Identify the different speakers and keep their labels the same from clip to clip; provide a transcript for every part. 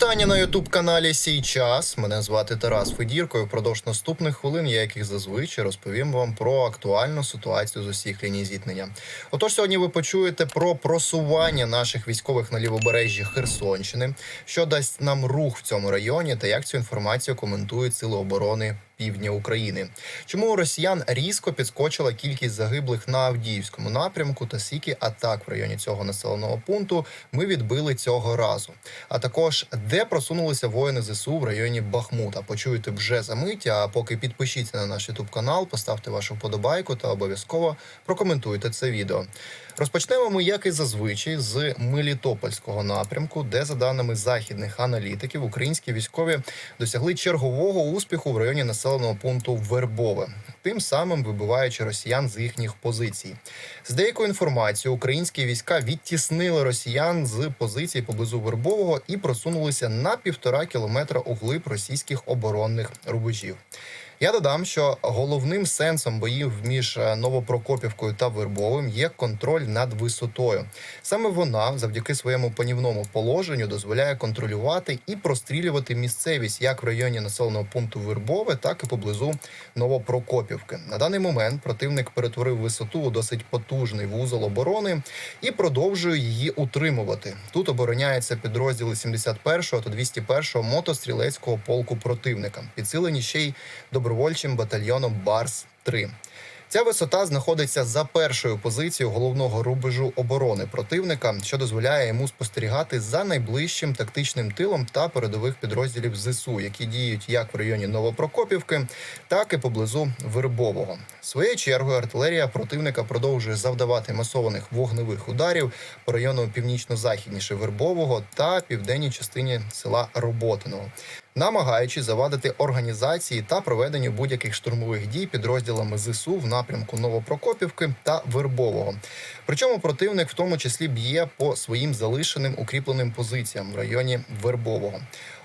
Speaker 1: Вітання на Ютуб каналі Сій час. Мене звати Тарас Федірко. і Впродовж наступних хвилин, я яких зазвичай розповім вам про актуальну ситуацію з усіх ліній зіткнення. Отож, сьогодні ви почуєте про просування наших військових на лівобережжі Херсонщини, що дасть нам рух в цьому районі, та як цю інформацію коментують сили оборони. Півдня України, чому у росіян різко підскочила кількість загиблих на Авдіївському напрямку та скільки атак в районі цього населеного пункту ми відбили цього разу. А також де просунулися воїни ЗСУ в районі Бахмута. Почуєте вже за мить. А поки підпишіться на наш ютуб канал, поставте вашу вподобайку та обов'язково прокоментуйте це відео. Розпочнемо ми, як і зазвичай, з Мелітопольського напрямку, де, за даними західних аналітиків, українські військові досягли чергового успіху в районі населеного пункту Вербове, тим самим вибиваючи росіян з їхніх позицій. З деякою інформацією, українські війська відтіснили росіян з позицій поблизу Вербового і просунулися на півтора кілометра углиб російських оборонних рубежів. Я додам, що головним сенсом боїв між е, Новопрокопівкою та Вербовим є контроль над висотою. Саме вона, завдяки своєму панівному положенню, дозволяє контролювати і прострілювати місцевість як в районі населеного пункту Вербове, так і поблизу Новопрокопівки. На даний момент противник перетворив висоту у досить потужний вузол оборони і продовжує її утримувати. Тут обороняються підрозділи 71-го та 201-го мотострілецького полку противника, підсилені ще й добровольчим батальйоном Барс 3 Ця висота знаходиться за першою позицією головного рубежу оборони противника, що дозволяє йому спостерігати за найближчим тактичним тилом та передових підрозділів ЗСУ, які діють як в районі Новопрокопівки, так і поблизу Вербового. Своєю чергою артилерія противника продовжує завдавати масованих вогневих ударів по району північно-західніше Вербового та південній частині села Роботиного намагаючись завадити організації та проведенню будь-яких штурмових дій підрозділами ЗСУ в напрямку Новопрокопівки та Вербового. Причому противник в тому числі б'є по своїм залишеним укріпленим позиціям в районі Вербового.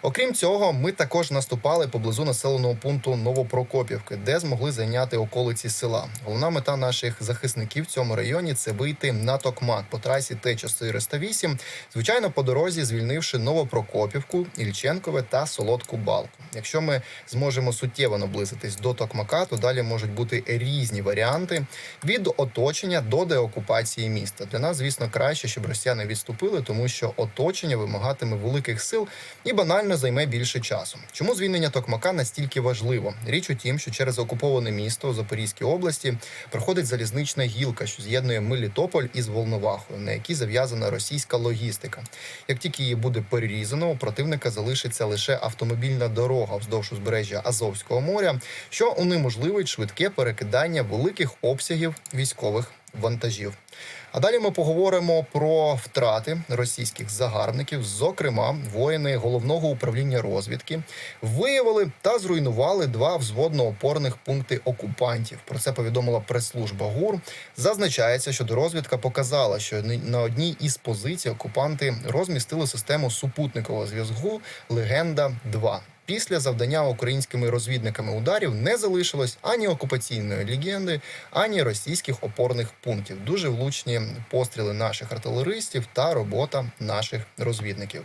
Speaker 1: Окрім цього, ми також наступали поблизу населеного пункту Новопрокопівки, де змогли зайняти околиці села. Головна мета наших захисників в цьому районі це вийти на Токмак по трасі Т-408, звичайно, по дорозі звільнивши Новопрокопівку, Ільченкове та Солодку Балку. Якщо ми зможемо суттєво наблизитись до Токмака, то далі можуть бути різні варіанти від оточення до деокупації міста. Для нас, звісно, краще, щоб росіяни відступили, тому що оточення вимагатиме великих сил і банально займе більше часу. Чому звільнення Токмака настільки важливо? Річ у тім, що через окуповане місто у Запорізькій області проходить залізнична гілка, що з'єднує Мелітополь із Волновахою, на якій зав'язана російська логістика. Як тільки її буде перерізано, у противника залишиться лише автомобільна дорога вздовж узбережжя Азовського моря, що унеможливить швидке перекидання великих обсягів військових вантажів. А далі ми поговоримо про втрати російських загарбників. Зокрема, воїни головного управління розвідки виявили та зруйнували два взводно-опорних пункти окупантів. Про це повідомила прес-служба ГУР. Зазначається, що розвідка показала, що на одній із позицій окупанти розмістили систему супутникового зв'язку Легенда 2 Після завдання українськими розвідниками ударів не залишилось ані окупаційної легенди, ані російських опорних пунктів. Дуже влучні постріли наших артилеристів та робота наших розвідників.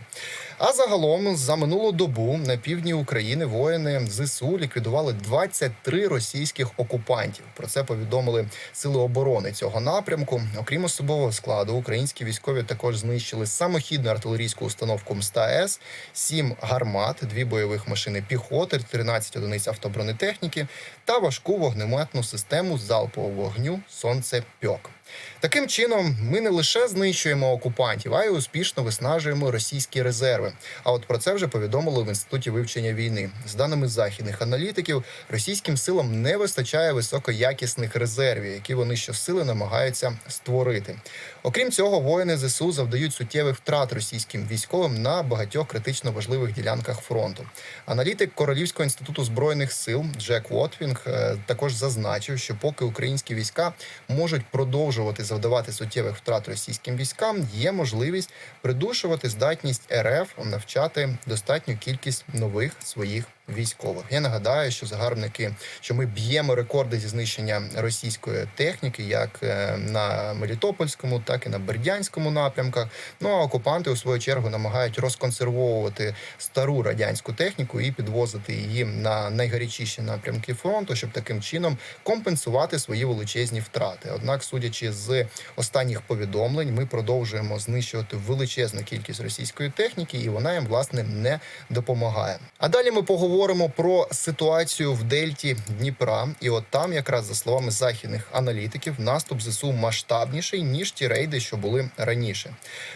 Speaker 1: А загалом за минулу добу на півдні України воїни ЗСУ ліквідували 23 російських окупантів. Про це повідомили сили оборони цього напрямку. Окрім особового складу, українські військові також знищили самохідну артилерійську установку МСТА-С, 7 гармат, дві бойових машини піхоти, 13 одиниць автобронетехніки та важку вогнеметну систему залпового вогню Сонце Пьок. Таким чином, ми не лише знищуємо окупантів, а й успішно виснажуємо російські резерви. А от про це вже повідомили в інституті вивчення війни. З даними західних аналітиків, російським силам не вистачає високоякісних резервів, які вони щосили намагаються створити. Окрім цього, воїни зсу завдають суттєвих втрат російським військовим на багатьох критично важливих ділянках фронту. Аналітик Королівського інституту збройних сил Джек Вотвінг е, також зазначив, що поки українські війська можуть продовжувати завдавати суттєвих втрат російським військам, є можливість придушувати здатність РФ навчати достатню кількість нових своїх військових. Я нагадаю, що загарбники, що ми б'ємо рекорди зі знищення російської техніки, як е, на Мелітопольському, так і на Бердянському напрямках. Ну а окупанти у свою чергу намагають розконсервовувати стару радянську техніку і підвозити її на найгарячіші напрямки фронту, щоб таким чином компенсувати свої величезні втрати. Однак, судячи з останніх повідомлень, ми продовжуємо знищувати величезну кількість російської техніки, і вона їм власне не допомагає. А далі ми поговоримо про ситуацію в Дельті Дніпра. І от там, якраз за словами західних аналітиків, наступ ЗСУ масштабніший ніж ті рейди, що були раніше.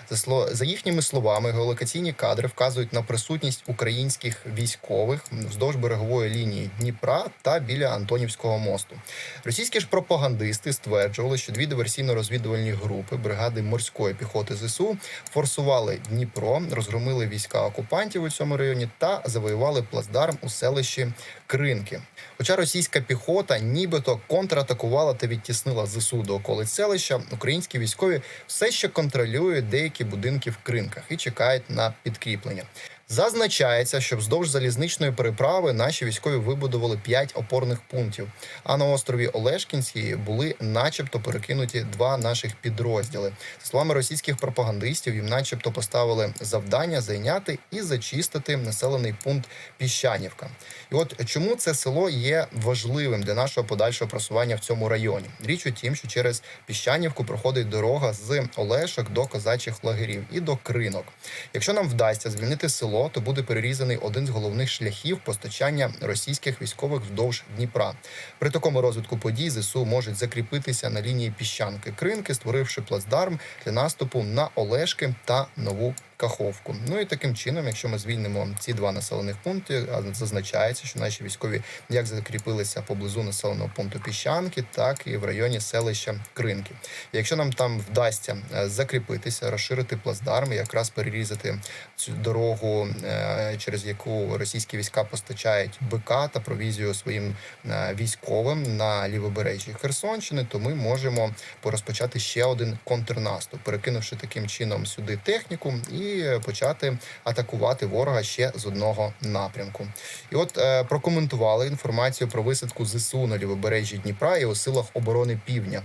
Speaker 1: За за їхніми словами, геолокаційні кадри вказують на присутність українських військових вздовж берегової лінії Дніпра та біля Антонівського мосту. Російські ж пропагандисти стверджували, що дві диверсійно-розвідувальні групи бригади морської піхоти ЗСУ форсували Дніпро, розгромили війська окупантів у цьому районі та завоювали плацдарм у селищі Кринки. Хоча російська піхота нібито контратакувала та відтіснила ЗСУ до околиць селища, українські військові все ще контролюють деякі будинки в кринках і чекають на підкріплення. Зазначається, що вздовж залізничної переправи наші військові вибудували п'ять опорних пунктів. А на острові Олешкінській були, начебто, перекинуті два наших підрозділи. За словами російських пропагандистів, їм, начебто, поставили завдання зайняти і зачистити населений пункт Піщанівка. І от чому це село є важливим для нашого подальшого просування в цьому районі? Річ у тім, що через Піщанівку проходить дорога з Олешок до козачих лагерів і до кринок. Якщо нам вдасться звільнити село, то буде перерізаний один з головних шляхів постачання російських військових вздовж Дніпра. При такому розвитку подій ЗСУ можуть закріпитися на лінії піщанки кринки, створивши плацдарм для наступу на Олешки та нову. Каховку. Ну і таким чином, якщо ми звільнимо ці два населених пункти, зазначається, що наші військові як закріпилися поблизу населеного пункту Піщанки, так і в районі селища Кринки. Якщо нам там вдасться е, закріпитися, розширити плацдарм, якраз перерізати цю дорогу, е, через яку російські війська постачають БК та провізію своїм е, військовим на лівобережжі Херсонщини, то ми можемо порозпочати ще один контрнаступ, перекинувши таким чином сюди техніку і почати атакувати ворога ще з одного напрямку. І от е, прокоментували інформацію про висадку ЗСУ на лівобережжі Дніпра і у силах оборони Півдня.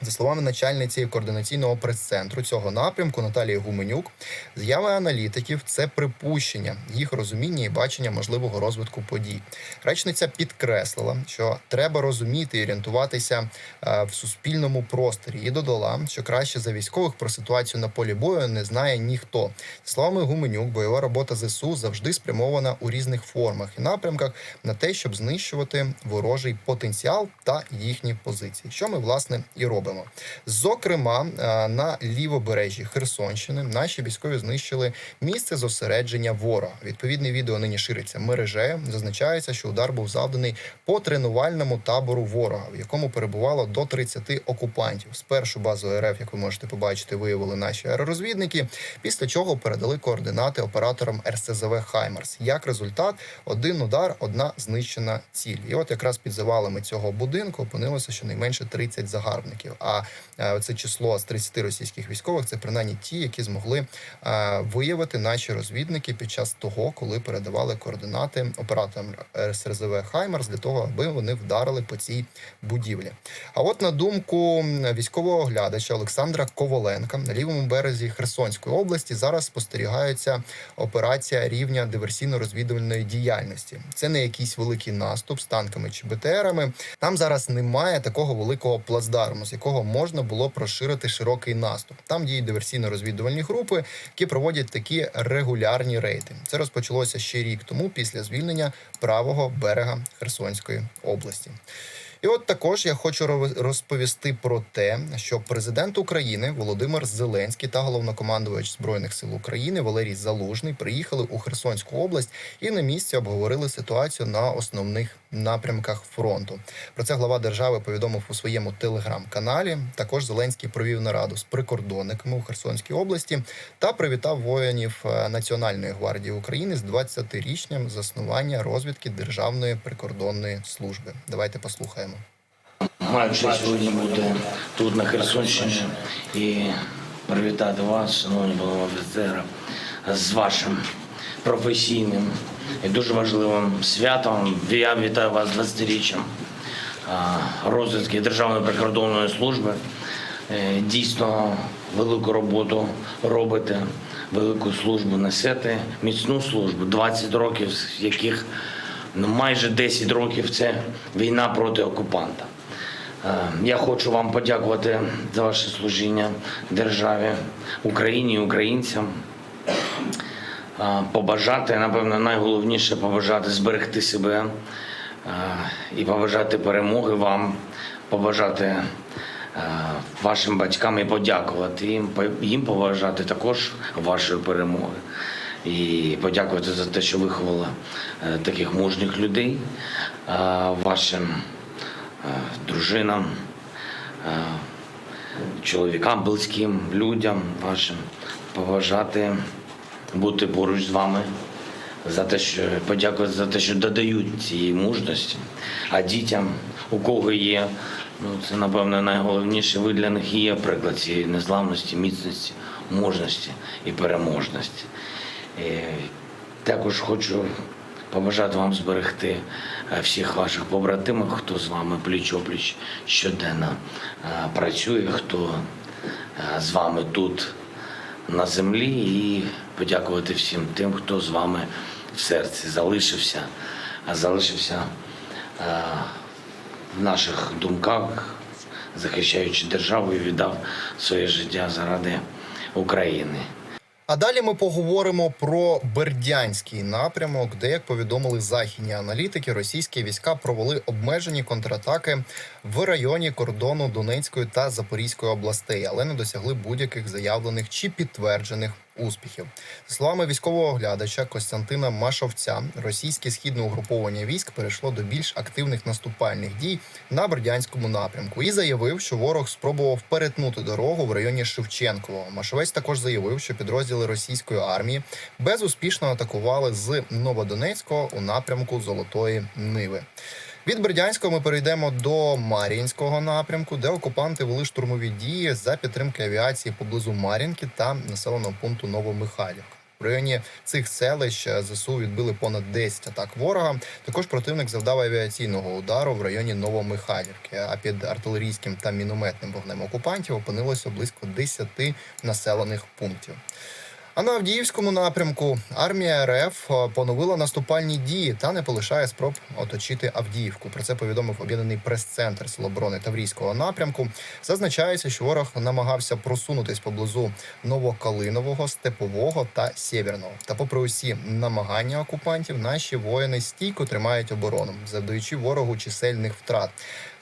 Speaker 1: За словами начальниці координаційного прес-центру цього напрямку Наталії Гуменюк, з'яви аналітиків це припущення їх розуміння і бачення можливого розвитку подій. Речниця підкреслила, що треба розуміти і орієнтуватися е, в суспільному просторі, і додала, що краще за військових про ситуацію на полі бою не знає ніхто. За словами Гуменюк, бойова робота ЗСУ завжди спрямована у різних формах і напрямках на те, щоб знищувати ворожий потенціал та їхні позиції, що ми власне і робимо. Зокрема, е, на лівобережжі Херсонщини наші військові знищили місце зосередження ворога. Відповідне відео нині шириться мережею. Зазначається, що удар був завданий по тренувальному табору ворога, в якому перебувало до 30 окупантів. Спершу базу РФ, як ви можете побачити, виявили наші аеророзвідники. Після чого передали координати операторам РСЗВ Хаймерс. Як результат, один удар, одна знищена ціль. І от якраз під завалами цього будинку опинилося щонайменше 30 загарбників. А е, це число з 30 російських військових це принаймні ті, які змогли е, виявити наші розвідники під час того, коли передавали координати операторам РСРЗВ Хаймерс для того, аби вони вдарили по цій будівлі. А от на думку військового оглядача Олександра Коваленка на лівому березі Херсонської області зараз спостерігається операція рівня диверсійно-розвідувальної діяльності. Це не якийсь великий наступ з танками чи БТРами. Там зараз немає такого великого плацдарму, з якого можна було проширити широкий наступ. Там діють диверсійно-розвідувальні групи, які проводять такі регулярні рейди. Це розпочалося ще рік тому, після звільнення правого берега Херсонської області. І от також я хочу ро- розповісти про те, що президент України Володимир Зеленський та головнокомандувач збройних сил України Валерій Залужний приїхали у Херсонську область і на місці обговорили ситуацію на основних напрямках фронту. Про це глава держави повідомив у своєму телеграм-каналі. Також Зеленський провів нараду з прикордонниками у Херсонській області та привітав воїнів е, Національної гвардії України з 20-річням заснування розвідки Державної прикордонної служби. Давайте послухаємо.
Speaker 2: Маю честь сьогодні бути тут, на Херсонщині, і привітати вас, шановні голови офіцера, з вашим професійним і дуже важливим святом. Я вітаю вас з 20-річчям а, розвитки Державної прикордонної служби. Е, Дійсно велику роботу робите, велику службу несете, міцну службу, 20 років, з яких ну, майже 10 років це війна проти окупанта. Е, Я хочу вам подякувати за ваше служіння державі, Україні і українцям. Е, Побажати, напевно, найголовніше побажати зберегти себе е, і побажати перемоги вам, побажати вашим батькам і подякувати їм, їм побажати також вашої перемоги. І подякувати за те, що виховали таких мужніх людей, вашим дружинам, е, чоловікам, близьким людям вашим побажати бути поруч з вами. За те, що подякувати за те, що додають цієї мужності. А дітям, у кого є, ну це напевно найголовніше. Ви для них є приклад цієї незламності, міцності, мужності і переможності. І також хочу побажати вам зберегти е, всіх ваших побратимів, хто з вами пліч-опліч щоденно е, працює, хто е, з вами тут на землі, і подякувати всім тим, хто з вами в серці залишився, залишився в наших думках, захищаючи державу і віддав своє життя заради України.
Speaker 1: А далі ми поговоримо про Бердянський напрямок, де, як повідомили західні аналітики, російські війська провели обмежені контратаки в районі кордону Донецької та Запорізької областей, але не досягли будь-яких заявлених чи підтверджених успіхів. За словами військового оглядача Костянтина Машовця, російське східне угруповання військ перейшло до більш активних наступальних дій на Бердянському напрямку і заявив, що ворог спробував перетнути дорогу в районі Шевченкового. Машовець також заявив, що підрозділи російської армії безуспішно атакували з Новодонецького у напрямку Золотої Ниви. Від Бердянського ми перейдемо до Мар'їнського напрямку, де окупанти вели штурмові дії за підтримки авіації поблизу Мар'їнки та населеного пункту Новомихайлівка. В районі цих селищ ЗСУ відбили понад 10 атак ворога. Також противник завдав авіаційного удару в районі Новомихайлівки. А під артилерійським та мінометним вогнем окупантів опинилося близько 10 населених пунктів. А на Авдіївському напрямку армія РФ е, поновила наступальні дії та не полишає спроб оточити Авдіївку. Про це повідомив об'єднаний прес-центр Силоборони Таврійського напрямку. Зазначається, що ворог намагався просунутись поблизу Новокалинового, Степового та Сєвєрного. Та, попри усі намагання окупантів, наші воїни стійко тримають оборону, завдаючи ворогу чисельних втрат.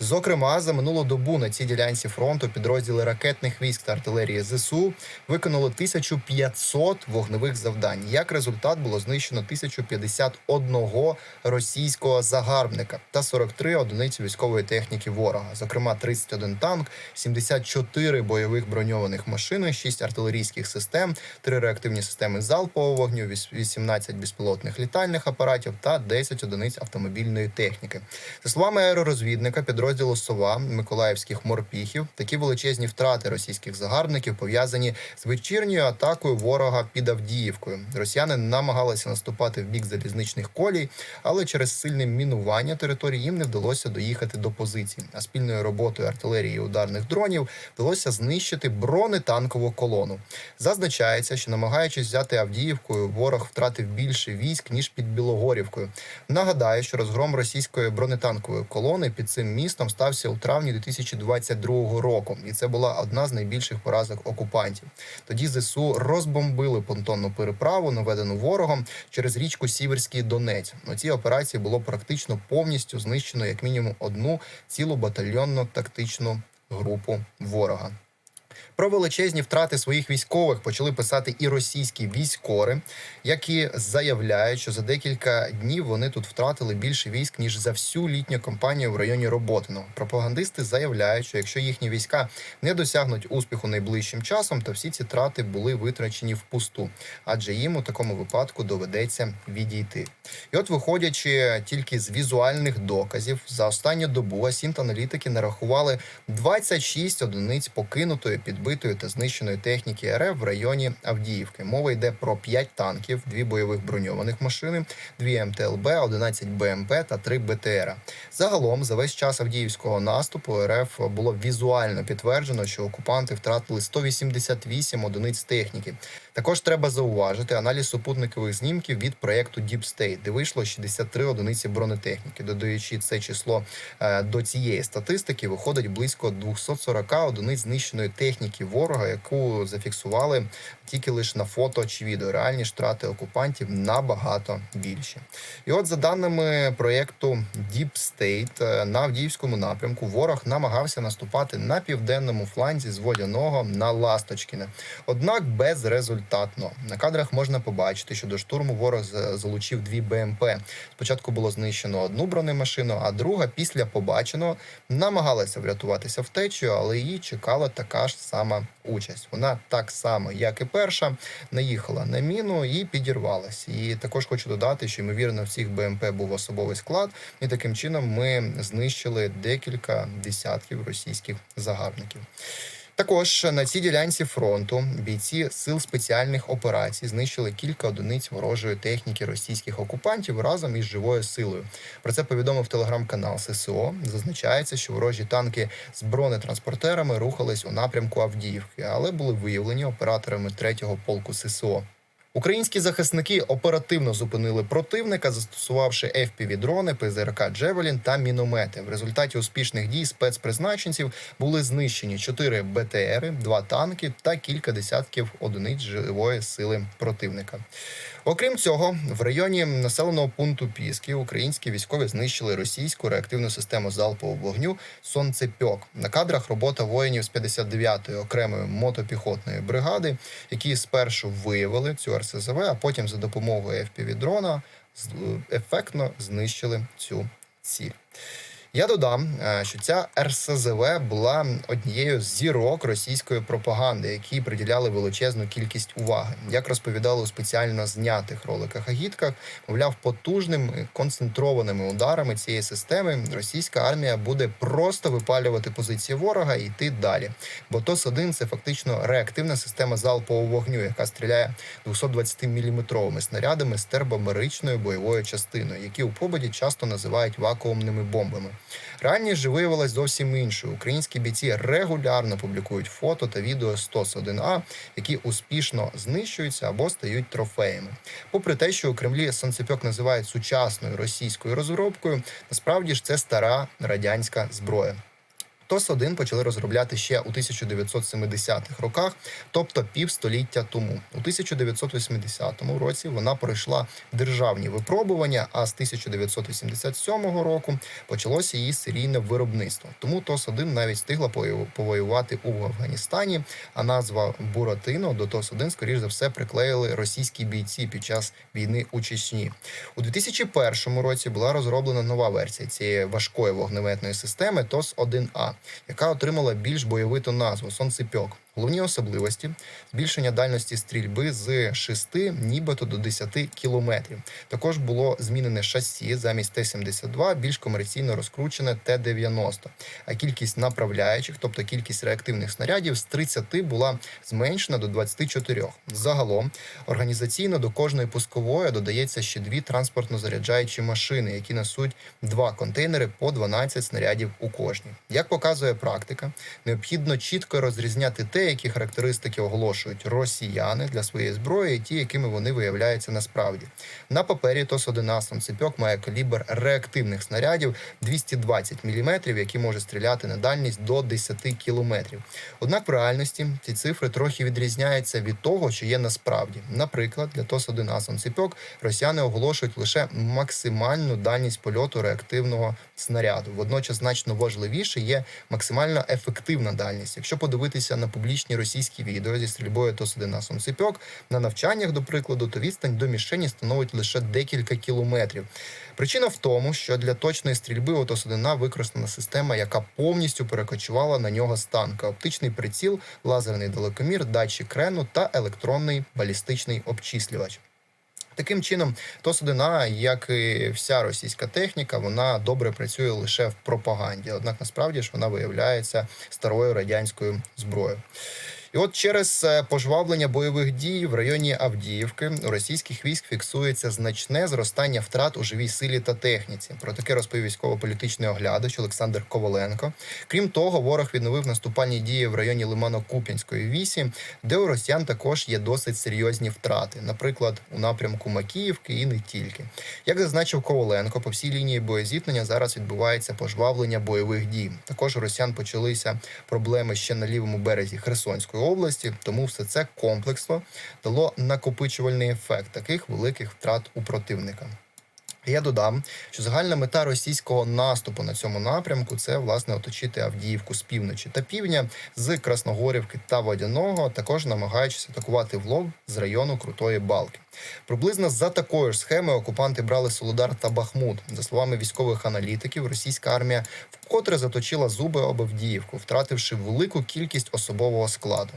Speaker 1: Зокрема, за минулу добу на цій ділянці фронту підрозділи ракетних військ та артилерії ЗСУ виконали 1500 вогневих завдань. Як результат було знищено 1051 російського загарбника та 43 одиниці військової техніки ворога, зокрема 31 танк, 74 бойових броньованих машини, 6 артилерійських систем, 3 реактивні системи залпового вогню, віс- 18 безпілотних літальних апаратів та 10 одиниць автомобільної техніки. За словами аеророзвідника підрозділу Сова Миколаївських морпіхів, такі величезні втрати російських загарбників пов'язані з вечірньою атакою ворога під Авдіївкою. Росіяни намагалися наступати в бік залізничних колій, але через сильне мінування території їм не вдалося доїхати до позицій. А спільною роботою артилерії і ударних дронів вдалося знищити бронетанкову колону. Зазначається, що намагаючись взяти Авдіївкою, ворог втратив більше військ ніж під Білогорівкою. Нагадаю, що розгром російської бронетанкової колони під цим містом стався у травні 2022 року, і це була одна з найбільших поразок окупантів. Тоді ЗСУ розбомбили понтонну переправу, наведену ворогом через річку Сіверський Донець. У цій операції було практично повністю знищено як мінімум одну цілу батальйонну тактичну групу ворога. Про величезні втрати своїх військових почали писати і російські військори, які заявляють, що за декілька днів вони тут втратили більше військ ніж за всю літню кампанію в районі Роботиного. Пропагандисти заявляють, що якщо їхні війська не досягнуть успіху найближчим часом, то всі ці трати були витрачені впусту, адже їм у такому випадку доведеться відійти. І от, виходячи тільки з візуальних доказів, за останню добу асінт аналітики нарахували 26 одиниць покинутої підбитої та знищеної техніки РФ в районі Авдіївки. Мова йде про 5 танків, дві бойових броньованих машини, дві МТЛБ, 11 БМП та 3 БТР. Загалом за весь час Авдіївського наступу РФ було візуально підтверджено, що окупанти втратили 188 одиниць техніки. Також треба зауважити аналіз супутникових знімків від проєкту Deep State, де вийшло 63 одиниці бронетехніки. Додаючи це число е, до цієї статистики, виходить близько 240 одиниць знищеної техніки ворога, яку зафіксували тільки лише на фото чи відео. Реальні втрати окупантів набагато більші. І от за даними проєкту Deep State, е, на Авдіївському напрямку ворог намагався наступати на південному фланзі з водяного на Ласточкіне. Однак безрезультатно на кадрах можна побачити, що до штурму ворог залучив дві БМП. Спочатку було знищено одну бронемашину, а друга після побаченого намагалася врятуватися втечею, але її чекала така ж сама участь. Вона так само, як і перша, наїхала на міну і підірвалась. І також хочу додати, що ймовірно в цих БМП був особовий склад, і таким чином ми знищили декілька десятків російських загарбників. Також на цій ділянці фронту бійці сил спеціальних операцій знищили кілька одиниць ворожої техніки російських окупантів разом із живою силою. Про це повідомив телеграм-канал ССО. Зазначається, що ворожі танки з бронетранспортерами рухались у напрямку Авдіївки, але були виявлені операторами 3-го полку ССО. Українські захисники оперативно зупинили противника, застосувавши FPV-дрони, ПЗРК Джевелін та міномети. В результаті успішних дій спецпризначенців були знищені 4 БТРи, 2 танки та кілька десятків одиниць живої сили противника. Окрім цього, в районі населеного пункту Піски українські військові знищили російську реактивну систему залпового вогню Сонцепьок. На кадрах робота воїнів з 59-ї окремої мотопіхотної бригади, які спершу виявили цю РСЗВ, а потім за допомогою FPV-дрона з- ефектно знищили цю ціль. Я додам, е, що ця РСЗВ була однією з зірок російської пропаганди, які приділяли величезну кількість уваги. Як розповідали у спеціально знятих роликах агітках, мовляв, потужними концентрованими ударами цієї системи російська армія буде просто випалювати позиції ворога і йти далі. Бо ТОС-1 – це фактично реактивна система залпового вогню, яка стріляє 220-мм снарядами з тербомеричною бойовою частиною, які у побуді часто називають вакуумними бомбами. Реальність же виявилась зовсім іншою. Українські бійці регулярно публікують фото та відео з ТОС-1А, які успішно знищуються або стають трофеями. Попри те, що у Кремлі сонцепьок називають сучасною російською розробкою, насправді ж це стара радянська зброя. ТОС-1 почали розробляти ще у 1970-х роках, тобто півстоліття тому. У 1980 році вона пройшла державні випробування, а з 1987 року почалося її серійне виробництво. Тому ТОС-1 навіть встигла повоювати у Афганістані, а назва Буратино до ТОС-1, скоріш за все, приклеїли російські бійці під час війни у Чечні. У 2001 році була розроблена нова версія цієї важкої вогнеметної системи ТОС-1А, яка отримала більш бойовиту назву Сонцепьок. Головні особливості збільшення дальності стрільби з 6 нібито до 10 кілометрів. Також було змінене шасі замість Т-72, більш комерційно розкручене Т-90. А кількість направляючих, тобто кількість реактивних снарядів, з 30 була зменшена до 24. Загалом організаційно до кожної пускової додається ще дві транспортно-заряджаючі машини, які несуть два контейнери по 12 снарядів у кожній. Як показує практика, необхідно чітко розрізняти те, які характеристики оголошують росіяни для своєї зброї, і ті, якими вони виявляються насправді. На папері ТОС-1 «Сонцепьок» має калібр реактивних снарядів 220 мм, які може стріляти на дальність до 10 км. Однак в реальності ці цифри трохи відрізняються від того, що є насправді. Наприклад, для ТОС-1 «Сонцепьок» росіяни оголошують лише максимальну дальність польоту реактивного снаряду. Водночас значно важливіше є максимально ефективна дальність. Якщо подивитися на публічні російські відео зі стрільбою ТОС-1 «Сонцепьок» на навчаннях, до прикладу, то відстань до мішені становить лише декілька кілометрів. Причина в тому, що для точної стрільби у ТОС-1 використана система, яка повністю перекочувала на нього з танка: оптичний приціл, лазерний далекомір, датчик крену та електронний балістичний обчислювач. Таким чином, ТОС-1А, як і вся російська техніка, вона добре працює лише в пропаганді. Однак насправді ж вона виявляється старою радянською зброєю. І от через е, пожвавлення бойових дій в районі Авдіївки у російських військ фіксується значне зростання втрат у живій силі та техніці. Про таке розповів військово-політичний оглядач Олександр Коваленко. Крім того, ворог відновив наступальні дії в районі Лимано-Куп'янської вісі, де у росіян також є досить серйозні втрати, наприклад, у напрямку Макіївки і не тільки. Як зазначив Коваленко, по всій лінії боєзіткнення зараз відбувається пожвавлення бойових дій. Також у росіян почалися проблеми ще на лівому березі Херсонської області, тому все це комплексно дало накопичувальний ефект таких великих втрат у противника. Я додам, що загальна мета російського наступу на цьому напрямку це власне оточити Авдіївку з півночі та півдня, з Красногорівки та Водяного, також намагаючись атакувати в лоб з району Крутої Балки. Приблизно за такою ж схемою окупанти брали Солодар та Бахмут. За словами військових аналітиків, російська армія вкотре заточила зуби об Авдіївку, втративши велику кількість особового складу.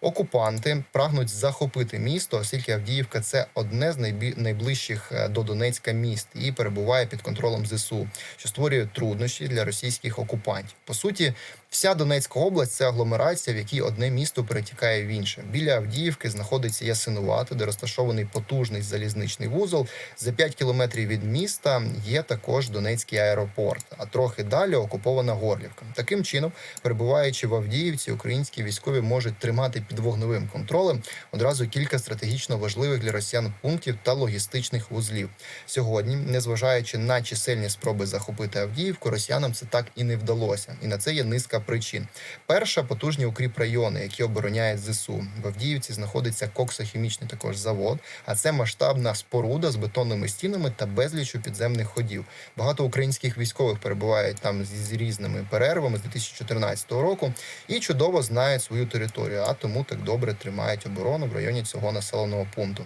Speaker 1: Окупанти прагнуть захопити місто, оскільки Авдіївка це одне з найближчих е, до Донецька міст і перебуває під контролем ЗСУ, що створює труднощі для російських окупантів. По суті, вся Донецька область це агломерація, в якій одне місто перетікає в інше. Біля Авдіївки знаходиться Ясинувато, де розташований потужний залізничний вузол. За 5 кілометрів від міста є також Донецький аеропорт, а трохи далі окупована Горлівка. Таким чином, перебуваючи в Авдіївці, українські військові можуть тримати під вогневим контролем одразу кілька стратегічно важливих для росіян пунктів та логістичних вузлів. Сьогодні, незважаючи на чисельні спроби захопити Авдіївку, росіянам це так і не вдалося. І на це є низка причин. Перша потужні укріп райони, які обороняють ЗСУ. В Авдіївці знаходиться коксохімічний також завод, а це масштабна споруда з бетонними стінами та безлічу підземних ходів. Багато українських військових перебувають там з різними перервами з 2014 року і чудово знають свою територію, а тому так добре тримають оборону в районі цього населеного пункту.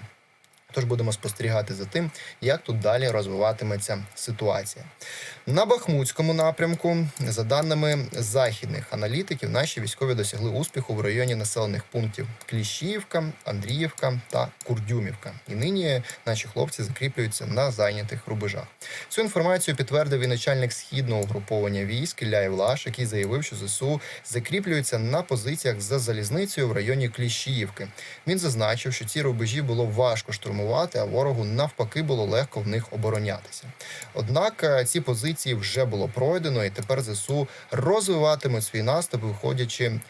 Speaker 1: Тож будемо спостерігати за тим, як тут далі розвиватиметься ситуація. На Бахмутському напрямку, за даними західних аналітиків, наші військові досягли успіху в районі населених пунктів Кліщіївка, Андріївка та Курдюмівка. І нині наші хлопці закріплюються на зайнятих рубежах. Цю інформацію підтвердив і начальник східного угруповання військ Ілля Євлаш, який заявив, що ЗСУ закріплюються на позиціях за залізницею в районі Кліщіївки. Він зазначив, що ці рубежі було важко штурмувати, а ворогу навпаки було легко в них оборонятися. Однак е, ці позиції вже було пройдено, і тепер ЗСУ розвиватимуть свій наступ, виходячи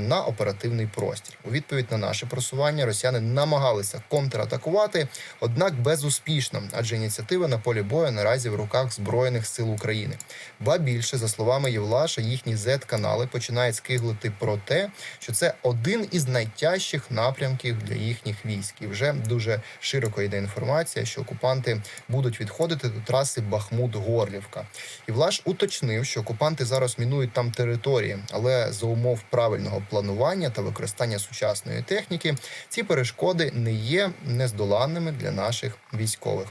Speaker 1: на оперативний простір. У відповідь на наше просування росіяни намагалися контратакувати, однак безуспішно, адже ініціатива на полі бою наразі в руках збройних сил України. Ба більше, за словами Євлаша, їхні Z-канали починають скиглити про те, що це один із найтяжчих напрямків для їхніх військ. І вже дуже широко йде інформація, що окупанти будуть відходити до траси Бахмут-Горлівка. Євлаш уточнив, що окупанти зараз мінують там території, але за умов правильного планування та використання сучасної техніки ці перешкоди не є нездоланними для наших військових.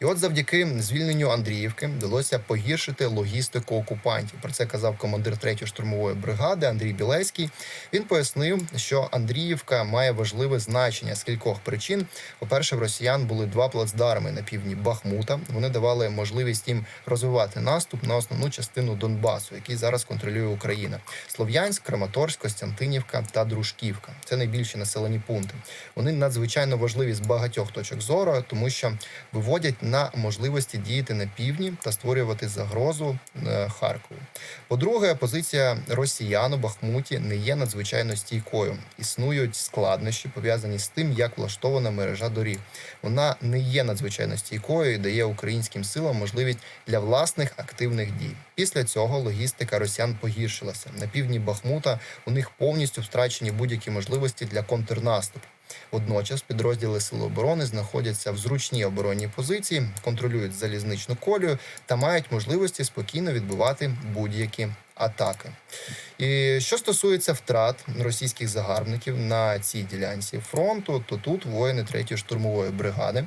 Speaker 1: І от завдяки звільненню Андріївки вдалося погіршити логістику окупантів. Про це казав командир 3-ї штурмової бригади Андрій Білецький. Він пояснив, що Андріївка має важливе значення з кількох причин. По-перше, в росіян були два плацдарми на півдні Бахмута. Вони давали можливість їм розвивати наступ на основну частину Донбасу, який зараз контролює Україна: Слов'янськ, Краматорськ, Костянтинівка та Дружківка. Це найбільші населені пункти. Вони надзвичайно важливі з багатьох точок зору, тому що виводять на можливості діяти на півдні та створювати загрозу е, Харкову. По-друге, позиція росіян у Бахмуті не є надзвичайно стійкою. Існують складнощі пов'язані з тим, як влаштована мережа доріг. Вона не є надзвичайно стійкою і дає українським силам можливість для власних активних дій. Після цього логістика росіян погіршилася. На півдні Бахмута у них повністю втрачені будь-які можливості для контрнаступу. Водночас підрозділи Сил оборони знаходяться в зручній оборонній позиції, контролюють залізничну колію та мають можливості спокійно відбивати будь-які атаки. І що стосується втрат російських загарбників на цій ділянці фронту, то тут воїни 3-ї штурмової бригади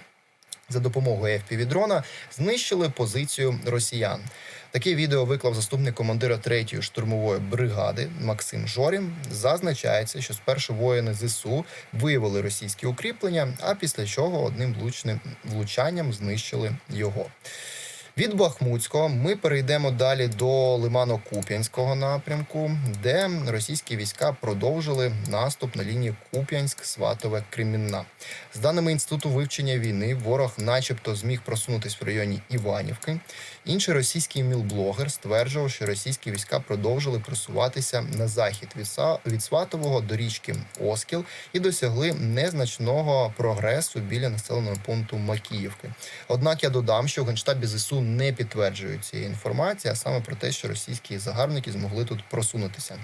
Speaker 1: за допомогою FPV-дрона знищили позицію росіян. Таке відео виклав заступник командира 3-ї штурмової бригади Максим Жорін. Зазначається, що спершу воїни ЗСУ виявили російські укріплення, а після чого одним влучним влучанням знищили його. Від Бахмутського ми перейдемо далі до Лимано-Куп'янського напрямку, де російські війська продовжили наступ на лінії Куп'янськ-Сватове-Кремінна. З даними інституту вивчення війни, ворог, начебто, зміг просунутись в районі Іванівки. Інший російський мілблогер стверджував, що російські війська продовжили просуватися на захід від Сватового до річки Оскіл і досягли незначного прогресу біля населеного пункту Макіївки. Однак я додам, що в генштабі ЗСУ не підтверджують цієї інформації, а саме про те, що російські загарбники змогли тут просунутися.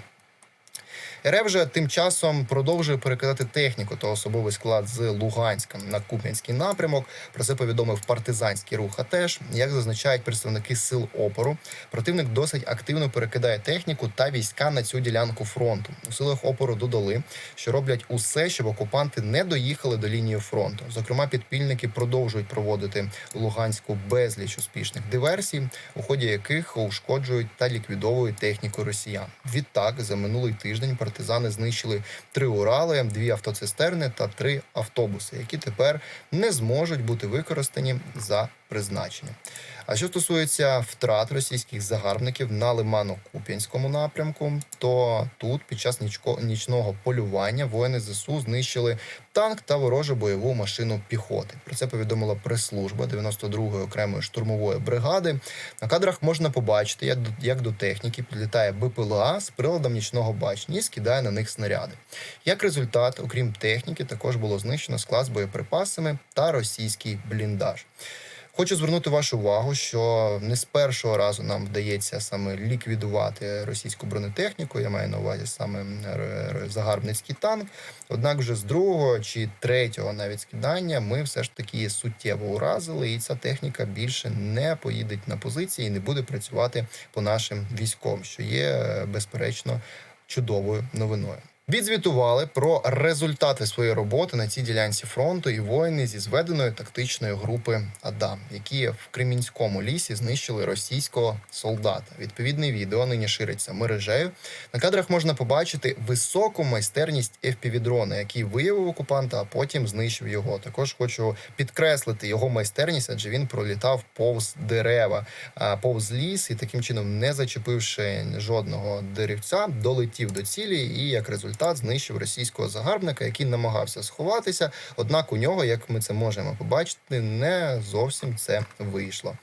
Speaker 1: РФ же тим часом продовжує перекидати техніку та особовий склад з Луганська на Куп'янський напрямок. Про це повідомив партизанський рух. А теж, як зазначають представники сил опору, противник досить активно перекидає техніку та війська на цю ділянку фронту. У силах опору додали, що роблять усе, щоб окупанти не доїхали до лінії фронту. Зокрема, підпільники продовжують проводити Луганську безліч успішних диверсій, у ході яких ушкоджують та ліквідовують техніку росіян. Відтак, за минулий тиждень партизани знищили три Урали, дві автоцистерни та три автобуси, які тепер не зможуть бути використані за призначенням. А що стосується втрат російських загарбників на Лимано-Куп'янському напрямку, то тут під час нічного полювання воїни ЗСУ знищили танк та ворожу бойову машину піхоти. Про це повідомила прес-служба 92-ї окремої штурмової бригади. На кадрах можна побачити, як до, як до техніки підлітає БПЛА з приладом нічного бачення і скидає на них снаряди. Як результат, окрім техніки, також було знищено склад з боєприпасами та російський бліндаж. Хочу звернути вашу увагу, що не з першого разу нам вдається саме ліквідувати російську бронетехніку. Я маю на увазі саме загарбницький танк. Однак, вже з другого чи третього навіть скидання ми все ж таки суттєво уразили, і ця техніка більше не поїде на позиції і не буде працювати по нашим військовим, що є е, безперечно чудовою новиною. Відзвітували про результати своєї роботи на цій ділянці фронту і воїни зі зведеної тактичної групи Адам, які в Кремінському лісі знищили російського солдата. Відповідне відео нині шириться мережею. На кадрах можна побачити високу майстерність FPV-дрона, який виявив окупанта, а потім знищив його. Також хочу підкреслити його майстерність, адже він пролітав повз дерева, повз ліс і таким чином, не зачепивши жодного деревця, долетів до цілі і як результат знищив російського загарбника, який намагався сховатися. Однак у нього, як ми це можемо побачити, не зовсім це вийшло.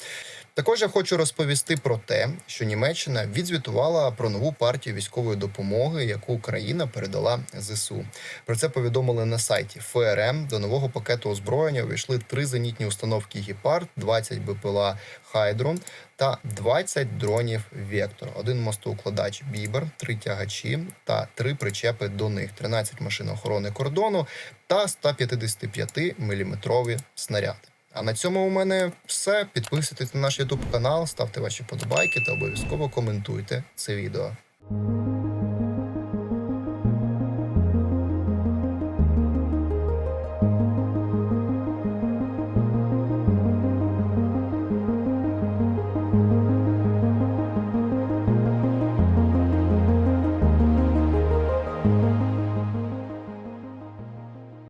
Speaker 1: Також я хочу розповісти про те, що Німеччина відзвітувала про нову партію військової допомоги, яку Україна передала ЗСУ. Про це повідомили на сайті ФРМ. До нового пакету озброєння увійшли три зенітні установки Гепард, 20 БПЛА Хайдрон та 20 дронів Вектор, один мостоукладач Бібер, три тягачі та три причепи до них, 13 машин охорони кордону та 155 мм снаряди. А на цьому у мене все. Підписуйтесь на наш YouTube канал, ставте ваші подобайки та обов'язково коментуйте це відео.